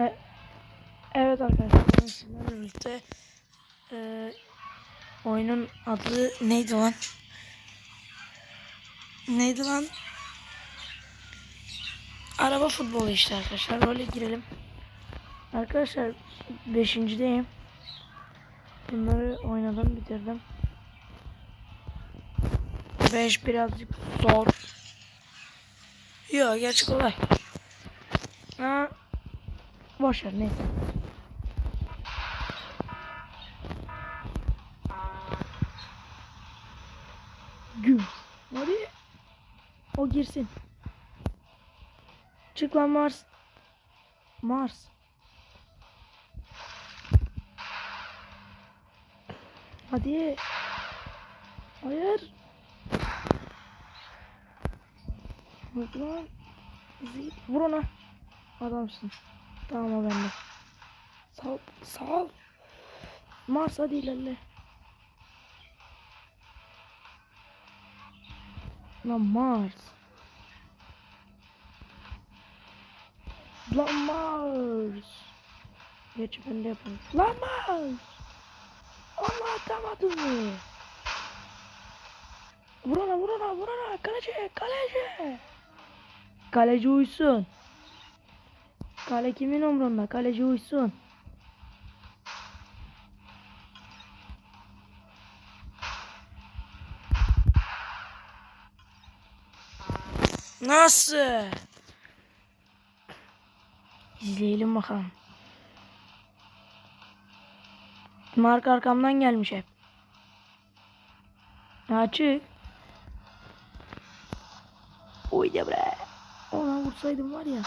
E, evet arkadaşlar sizlerle e, oyunun adı neydi lan? Neydi lan? Araba futbolu işte arkadaşlar. Böyle girelim. Arkadaşlar beşincideyim. Bunları oynadım bitirdim. 5 birazcık zor. Yok gerçi kolay. Ha, boş ver neyse. Güm. Hadi. O girsin. Çık lan Mars. Mars. Hadi. Hayır. Vur lan. Vur ona. Adamsın. Tamam o bende. Sağ ol. Sağ ol. Mars hadi ilerle. Lan Mars. Lan Mars. Geç ben de yaparım. Lan Mars. Allah atamadım mı? Vur ona vur ona vur ona. Kaleci kaleci. Kaleci uysun. Kale kimin umrunda? Kaleci uysun. Nasıl? İzleyelim bakalım. Mark arkamdan gelmiş hep. Açık. Oyda bre. Ona vursaydım var ya.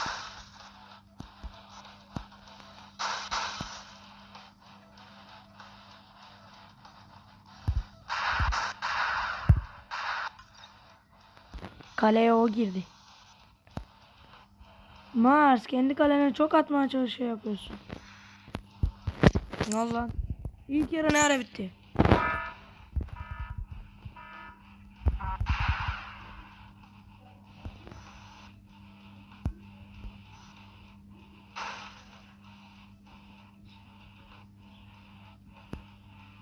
Kaleye o girdi. Mars kendi kalene çok atmaya çalışıyor yapıyorsun. Ne lan? İlk yarı ne ara bitti?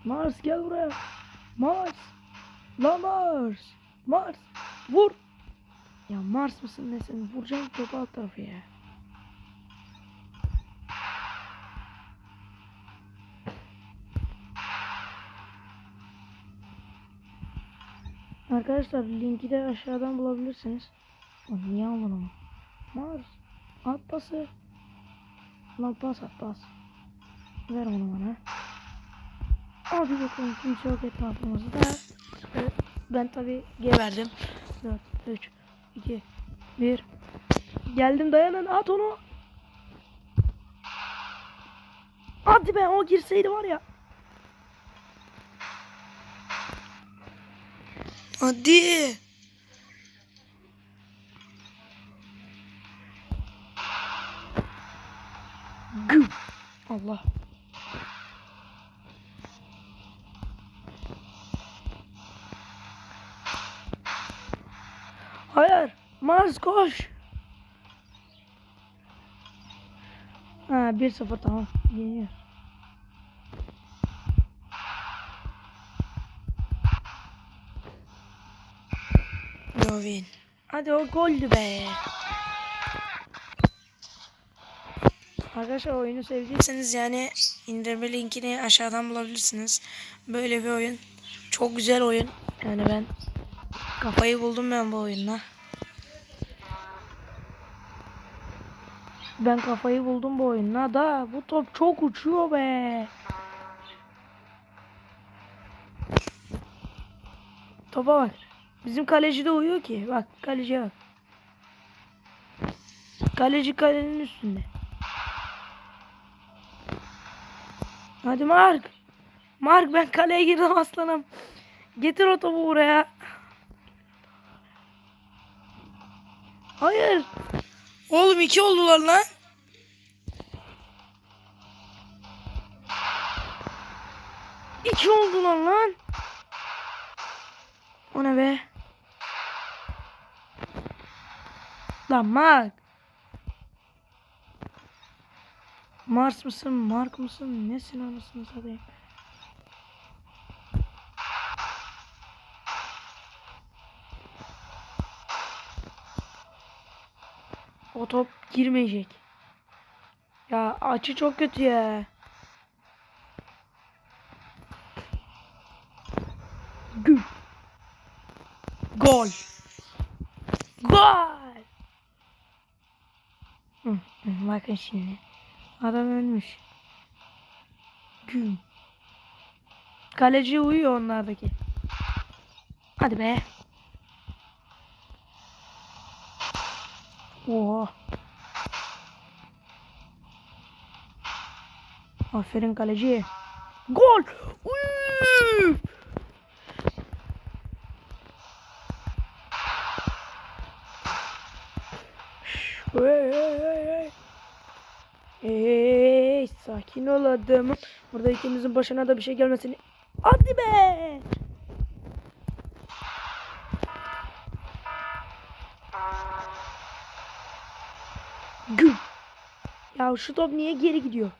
Mars gel buraya. Mars. La Mars. Mars. Vur. Ya Mars mısın nesin? Vuracağım topu alt tarafı ya. Arkadaşlar linki de aşağıdan bulabilirsiniz. Lan niye aldın? Mars. At pası. Lan pas at pas. Ver onu bana. Hadi bakalım kimse yok etrafımızda. Ben tabi geberdim. 4, 3, 2, 1. Geldim dayanın at onu. Hadi be o girseydi var ya. Hadi. Allah. Hayır. Mars koş. Ha 1-0 tamam. Yeniyor. Lovin. Hadi o goldü be. Arkadaşlar oyunu sevdiyseniz yani indirme linkini aşağıdan bulabilirsiniz. Böyle bir oyun. Çok güzel oyun. Yani ben kafayı buldum ben bu oyunla. Ben kafayı buldum bu oyunla da bu top çok uçuyor be. Topa bak. Bizim kaleci de uyuyor ki. Bak kaleciye bak. Kaleci kalenin üstünde. Hadi Mark. Mark ben kaleye girdim aslanım. Getir o topu buraya. Hayır. Oğlum iki oldular lan. İki oldular lan. O ne be? Lan Mark. Mars mısın, Mark mısın, nesin anasını satayım. O top girmeyecek. Ya açı çok kötü ya. Gol. Gol. Gol. Hı, bakın şimdi. Adam ölmüş. Güm. Kaleci uyuyor onlardaki. Hadi be. Oha. Aferin kaleci. Gol. Uy! Hey sakin ol adamım. Burada ikimizin başına da bir şey gelmesin. Hadi. Güm. Ya şu top niye geri gidiyor?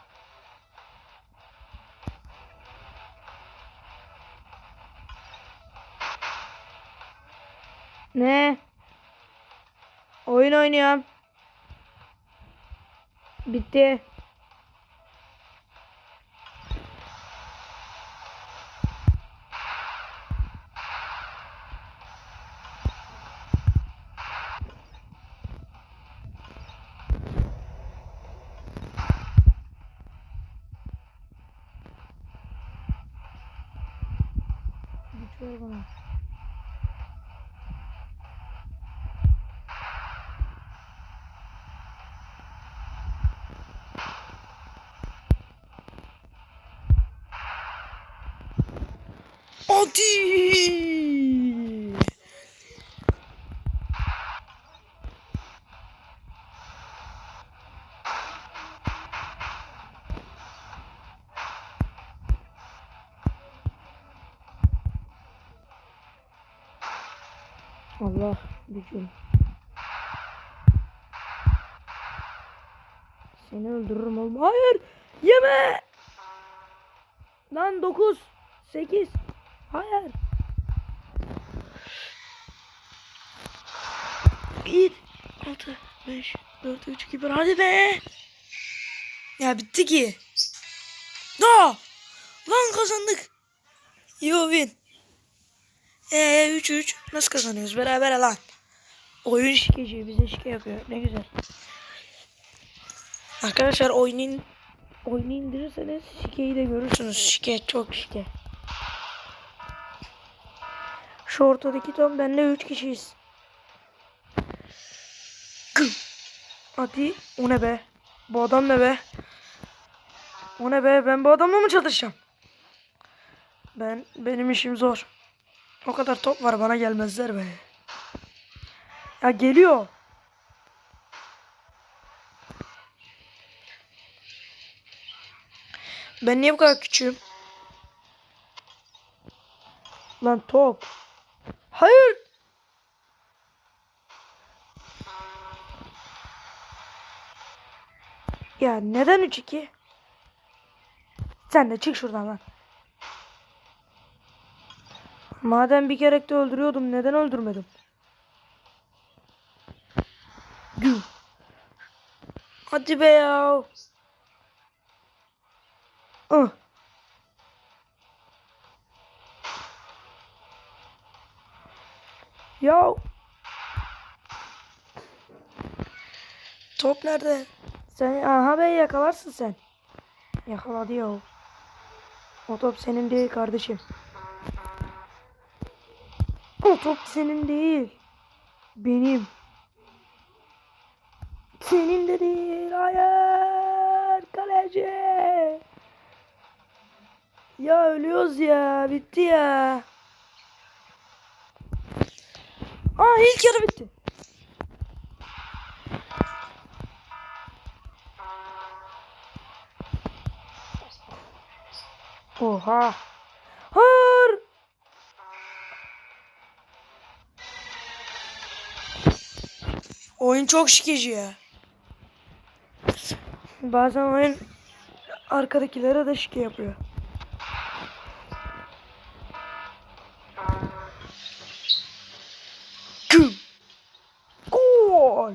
Ne? Oyun oynuyorum. Bitti. Güç ver bana. Hadi. Allah gücüm. Seni öldürürüm oğlum. Hayır. Yeme. Lan 9 8 Hayır. 1 6 5 4 3 2 1 hadi be. Ya bitti ki. Da. Lan kazandık. Yo win. Eee 3 3 nasıl kazanıyoruz beraber lan. Oyun şikeci bize şike yapıyor. Ne güzel. Arkadaşlar oyunun oyunu indirirseniz şikeyi de görürsünüz. Şike çok şike. Şu ortadaki tom benle 3 kişiyiz. Hadi o ne be? Bu adam ne be? O ne be? Ben bu adamla mı çalışacağım? Ben benim işim zor. O kadar top var bana gelmezler be. Ya geliyor. Ben niye bu kadar küçüğüm? Lan top. Hayır. Ya neden 3-2? Sen de çık şuradan lan. Madem bir kere de öldürüyordum neden öldürmedim? Gü. Hadi be ya. Ah. Ya. Top nerede? Sen aha be yakalarsın sen. Yakaladı ya. O top senin değil kardeşim. Top senin değil. Benim. Senin de değil. Hayır. Kaleci. Ya ölüyoruz ya. Bitti ya. Aa ilk yarı bitti. Oha. Hayır. Oyun çok şikeci ya. Bazen oyun arkadakilere de şike yapıyor. Güm. Gol.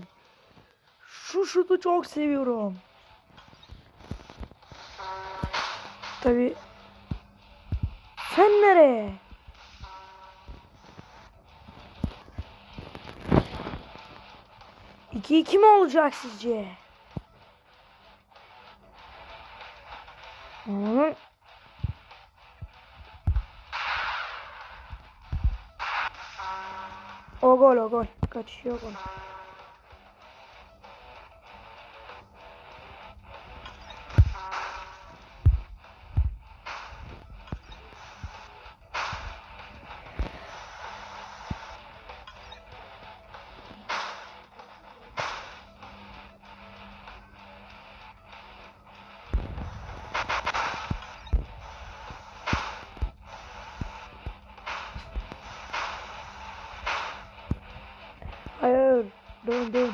Şu şutu çok seviyorum. Tabi. Sen nereye? İki iki mi olacak sizce? Hı? O gol o gol. Kaçıyor gol. Dön dön.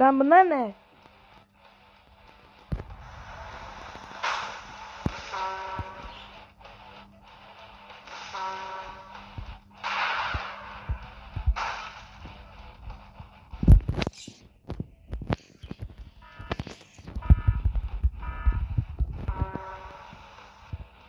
Lan bunlar ne?